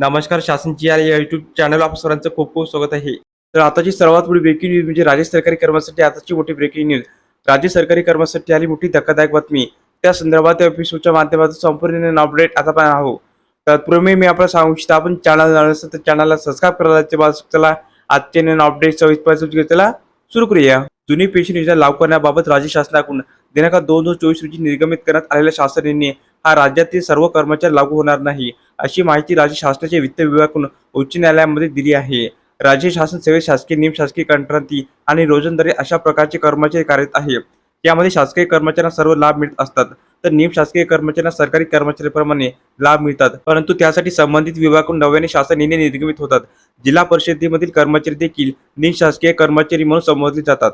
नमस्कार शासनची या YouTube channel आप सरांचं खूप खूप स्वागत आहे. तर आताची सर्वात मोठी ब्रेकिंग न्यूज म्हणजे राज्य सरकारी कर्मचाऱ्यांसाठी आताची मोठी ब्रेकिंग न्यूज राज्य सरकारी कर्मचाऱ्यांसाठी आली मोठी धक्कादायक बातमी. त्या संदर्भात त्या एपिसोडच्या माध्यमातून संपूर्ण अपडेट आता पाहणार आहोत. तत्पूर्वी मी आपल्याला सांगू इच्छितो आपण चॅनल असेल तर चॅनलला सबस्क्राईब करायला चला आजचे नवीन अपडेट सविस्तर त्याला सुरू करूया. जुनी पेन्शन योजना लागू करण्याबाबत राज्य शासनाकडून दिनांक दोन दोन चोवीस रोजी निर्गमित करण्यात आलेल्या शासन निर्णय हा राज्यातील सर्व कर्मचारी लागू होणार नाही. अशी माहिती राज्य शासनाच्या वित्त विभागाकडून उच्च न्यायालयामध्ये दिली आहे. राज्य शासन सेवेत शासकीय निमशासकीय कंत्राटी आणि रोजंदारी अशा प्रकारचे कर्मचारी कार्यरत आहे. यामध्ये शासकीय कर्मचाऱ्यांना सर्व लाभ मिळत असतात. तर निम शासकीय कर्मचाऱ्यांना सरकारी कर्मचाऱ्याप्रमाणे लाभ मिळतात. परंतु त्यासाठी संबंधित विभागाकडून नव्याने शासन निर्णय निर्गमित होतात. जिल्हा परिषदेमधील कर्मचारी देखील निम शासकीय कर्मचारी म्हणून संबोधले जातात.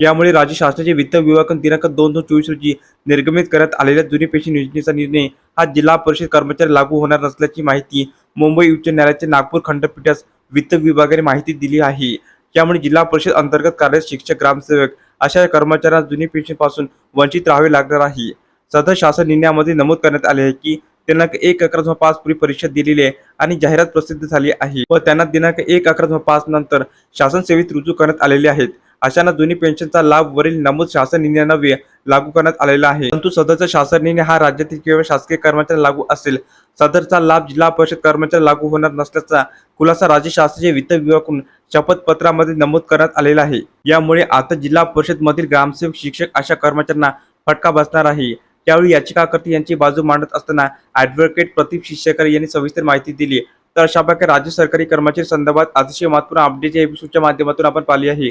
यामुळे राज्य शासनाचे वित्त विभाग दिनांक दोन दोन चोवीस रोजी निर्गमित करण्यात आलेल्या जुनी पेन्शन योजनेचा निर्णय हा जिल्हा परिषद कर्मचारी लागू होणार नसल्याची माहिती मुंबई उच्च न्यायालयाच्या नागपूर खंडपीठास वित्त विभागाने माहिती दिली आहे. त्यामुळे जिल्हा परिषद अंतर्गत कार्यरत शिक्षक ग्रामसेवक अशा कर्मचाऱ्यांना जुनी पेन्शनपासून वंचित राहावे लागणार आहे. सदर शासन निर्णयामध्ये नमूद करण्यात आले आहे की दिनांक एक अकरा दोन पाच पूर्वी परीक्षा दिलेली आहे आणि जाहिरात प्रसिद्ध झाली आहे व त्यांना दिनांक एक अकरा दोन पाच नंतर शासन सेवेत रुजू करण्यात आलेले आहेत. अशांना दोन्ही पेन्शनचा लाभ वरील नमूद शासन निर्णयान्वये लागू करण्यात आलेला आहे. परंतु सदरचा शासन निर्णय हा राज्यातील केवळ शासकीय कर्मचारी लागू असेल. सदरचा लाभ जिल्हा परिषद कर्मचारी लागू होणार नसल्याचा खुलासा राज्य शासनाचे वित्त विभागाकडून शपथपत्रामध्ये नमूद करण्यात आलेला आहे. यामुळे आता जिल्हा परिषद मधील ग्रामसेवक शिक्षक अशा कर्मचाऱ्यांना फटका बसणार आहे. त्यावेळी याचिकाकर्ते यांची बाजू मांडत असताना ऍडव्होकेट प्रदीप शिष्यकर यांनी सविस्तर माहिती दिली. तर अशा प्रकारे राज्य सरकारी कर्मचारी संदर्भात अतिशय महत्त्वपूर्ण अपडेट या एपिसोडच्या माध्यमातून आपण पाहिली आहे.